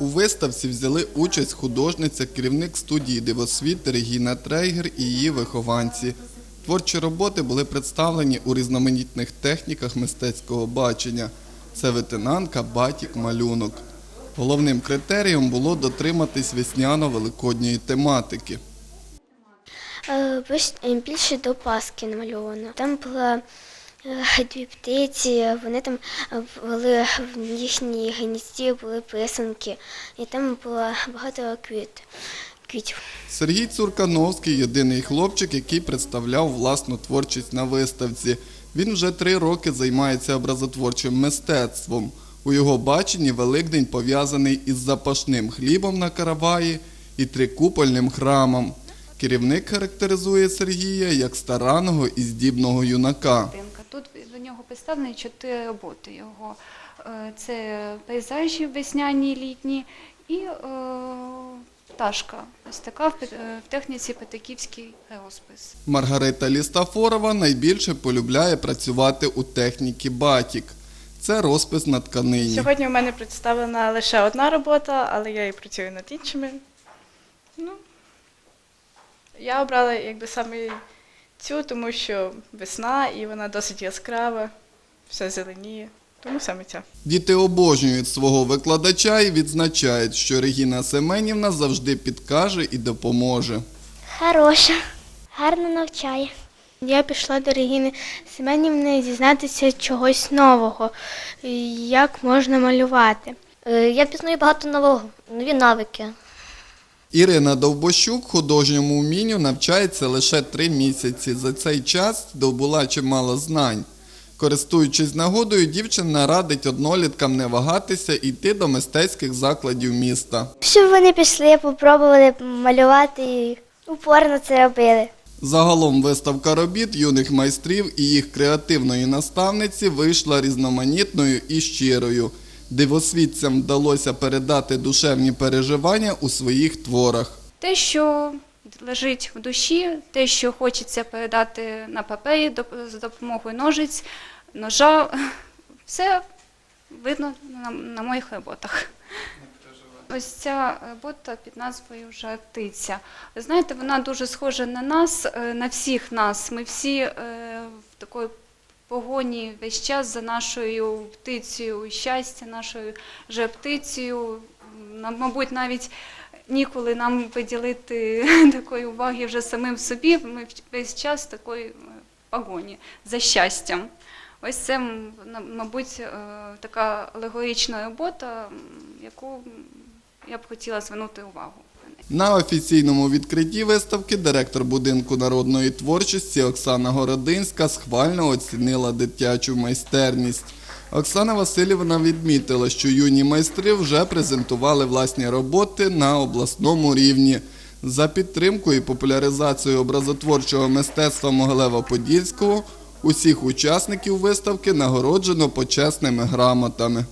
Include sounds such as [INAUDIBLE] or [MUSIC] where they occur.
У виставці взяли участь художниця, керівник студії дивосвіт Регіна Трейгер і її вихованці. Творчі роботи були представлені у різноманітних техніках мистецького бачення. Це витинанка, батік, малюнок. Головним критерієм було дотриматись весняно-великодньої тематики. Е, е, Більше до Пасхи намальовано. Там була дві птиці, вони там е, були в їхній гнізді були писанки, і там було багато квіт. Сергій Цуркановський єдиний хлопчик, який представляв власну творчість на виставці. Він вже три роки займається образотворчим мистецтвом. У його баченні Великдень пов'язаний із запашним хлібом на караваї і трикупольним храмом. Керівник характеризує Сергія як старанного і здібного юнака. Представлені чотири роботи його. Е, Це пейзажі весняні літні і е, пташка. Ось така в е, в техніці Петиківський розпис. Маргарита Лістафорова найбільше полюбляє працювати у техніці батік. Це розпис на тканині. Сьогодні у мене представлена лише одна робота, але я і працюю над іншими. Ну, я обрала якби саме цю, тому що весна і вона досить яскрава, все зеленіє. Тому саме ця. Діти обожнюють свого викладача і відзначають, що Регіна Семенівна завжди підкаже і допоможе. Хороша, гарно навчає. Я пішла до Регіни Семенівни дізнатися чогось нового, як можна малювати. Е, Я пізнаю багато нового, нові навики. Ірина Довбощук художньому вмінню навчається лише три місяці. За цей час добула чимало знань. Користуючись нагодою, дівчина радить одноліткам не вагатися і йти до мистецьких закладів міста. Щоб вони пішли, попробували малювати і упорно це робили. Загалом виставка робіт юних майстрів і їх креативної наставниці вийшла різноманітною і щирою. Дивосвітцям вдалося передати душевні переживання у своїх творах. Те, що лежить в душі, те, що хочеться передати на папері за допомогою ножиць, ножа, [LAUGHS] все видно на, на моїх роботах. Ось ця робота під назвою «Жар птиця». Ви знаєте, вона дуже схожа на нас, е, на всіх нас. Ми всі е, в такої погоні весь час за нашою птицею щастя, нашою же птицею. Мабуть, навіть ніколи нам приділити [LAUGHS] такої уваги вже самим собі. Ми весь час в такої е, погоні за щастям. Ось це, мабуть, е, така алегорична робота, яку я б хотіла звернути увагу. На офіційному відкритті виставки директор будинку народної творчості Оксана Городинська схвально оцінила дитячу майстерність. Оксана Васильівна відмітила, що юні майстри вже презентували власні роботи на обласному рівні. За підтримку і популяризацію образотворчого мистецтва Могилева-Подільського усіх учасників виставки нагороджено почесними грамотами.